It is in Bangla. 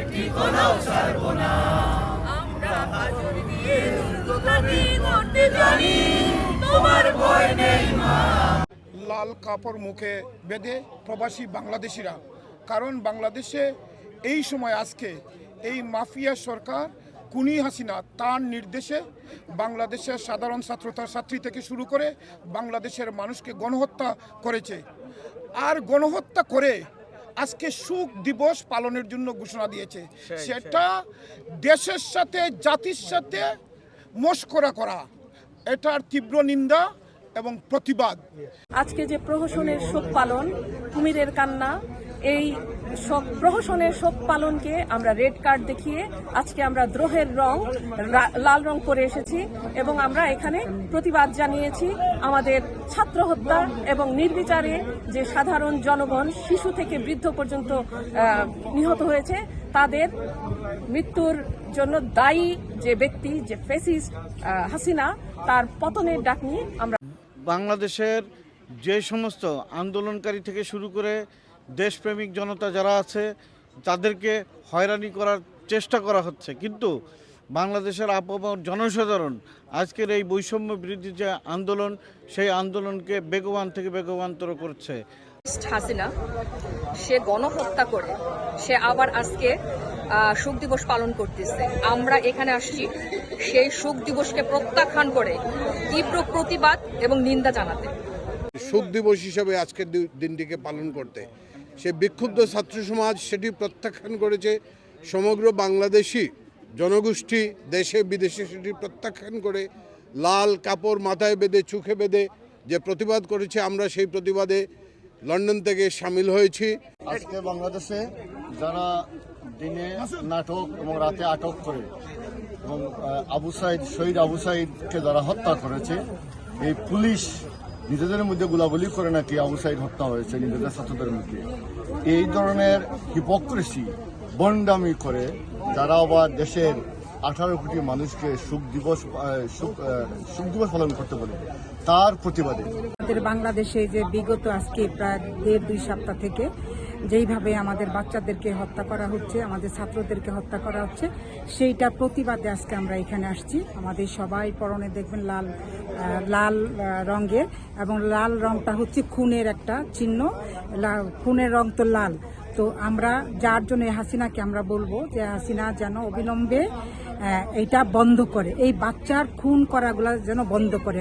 একটি না আমরা দিয়ে দুর্গতি করতে জানি তোমার ভয় নেই মা লাল কাপড় মুখে বেঁধে প্রবাসী বাংলাদেশিরা। কারণ বাংলাদেশে এই সময় আজকে এই মাফিয়া সরকার কুনি হাসিনা তার নির্দেশে বাংলাদেশের সাধারণ ছাত্রতার ছাত্রী থেকে শুরু করে বাংলাদেশের মানুষকে গণহত্যা করেছে। আর গণহত্যা করে আজকে সুখ দিবস পালনের জন্য ঘোষণা দিয়েছে। সেটা দেশের সাথে জাতির সাথে মস্করা করা। এটার তীব্র নিন্দা এবং প্রতিবাদ। আজকে যে প্রহসনের শোক পালন কুমিরের কান্না এই শোক প্রহসনের শোক পালনকে আমরা রেড কার্ড দেখিয়ে আজকে আমরা দ্রোহের রং লাল রং করে এসেছি এবং আমরা এখানে প্রতিবাদ জানিয়েছি আমাদের ছাত্র হত্যা এবং নির্বিচারে যে সাধারণ জনগণ শিশু থেকে বৃদ্ধ পর্যন্ত নিহত হয়েছে, তাদের মৃত্যুর জন্য দায়ী যে ব্যক্তি, যে ফেসিস হাসিনা, তার পতনের ডাক নিয়ে আমরা বাংলাদেশের যে সমস্ত আন্দোলনকারী থেকে শুরু করে দেশপ্রেমিক জনতা যারা আছে, তাদেরকে হয়রানি করার চেষ্টা করা হচ্ছে। কিন্তু বাংলাদেশের আপামর জনসাধারণ আজকের এই বৈষম্য বিরোধী যে আন্দোলন, সেই আন্দোলনকে বেগবান থেকে বেগবান্তর করছে। হাসিনা, সে গণহত্যা করে, সে আবার আজকে শোক দিবস পালন করতেছে। আমরা এখানে আসছি সেই শোক দিবসকে প্রত্যাখ্যান করে তীব্র প্রতিবাদ এবং নিন্দা জানাতে। শোক দিবস হিসাবে আজকের দিনটিকে পালন করতে। সে বিক্ষুব্ধ ছাত্র সমাজ সেটি প্রত্যাখ্যান করেছে সমগ্র বাংলাদেশি জনগোষ্ঠী, দেশে বিদেশে সেটি প্রত্যাখ্যান করে লাল কাপড় মাথায় বেঁধে, চোখে বেঁধে যে প্রতিবাদ করেছে, আমরা সেই প্রতিবাদে লন্ডন থেকে সামিল হয়েছি। আজকে বাংলাদেশে যারা দিনে নাটক এবং রাতে আটক করে এবং আবু সাইদ, শহীদ আবু সাইদকে যারা হত্যা করেছে, এই পুলিশ নিজেদের মধ্যে গুলাগুলি করে নাকি আবু সাইদ হত্যা হয়েছে, নিজেদের ছাত্রদের মধ্যে এই ধরনের হিপোক্রেসি বন্ডামি করে যারা আবার দেশের আঠারো কোটি মানুষকে সুখ দিবস সুখ দিবস পালন করতে পারে তার প্রতিবাদে। বাংলাদেশে যে বিগত আজকে প্রায় দেড় দুই সপ্তাহ থেকে যেইভাবে আমাদের বাচ্চাদেরকে হত্যা করা হচ্ছে, আমাদের ছাত্রদেরকে হত্যা করা হচ্ছে, সেইটা প্রতিবাদে আজকে আমরা এখানে আসছি। আমাদের সবাই পরনে দেখবেন লাল লাল রঙের এবং লাল রংটা হচ্ছে খুনের একটা চিহ্ন। খুনের রং তো লাল। তো আমরা যার জন্য হাসিনাকে আমরা বলব যে হাসিনা যেন অবিলম্বে এটা বন্ধ করে। এই বাচ্চার খুন করাগুলো যেন বন্ধ করে।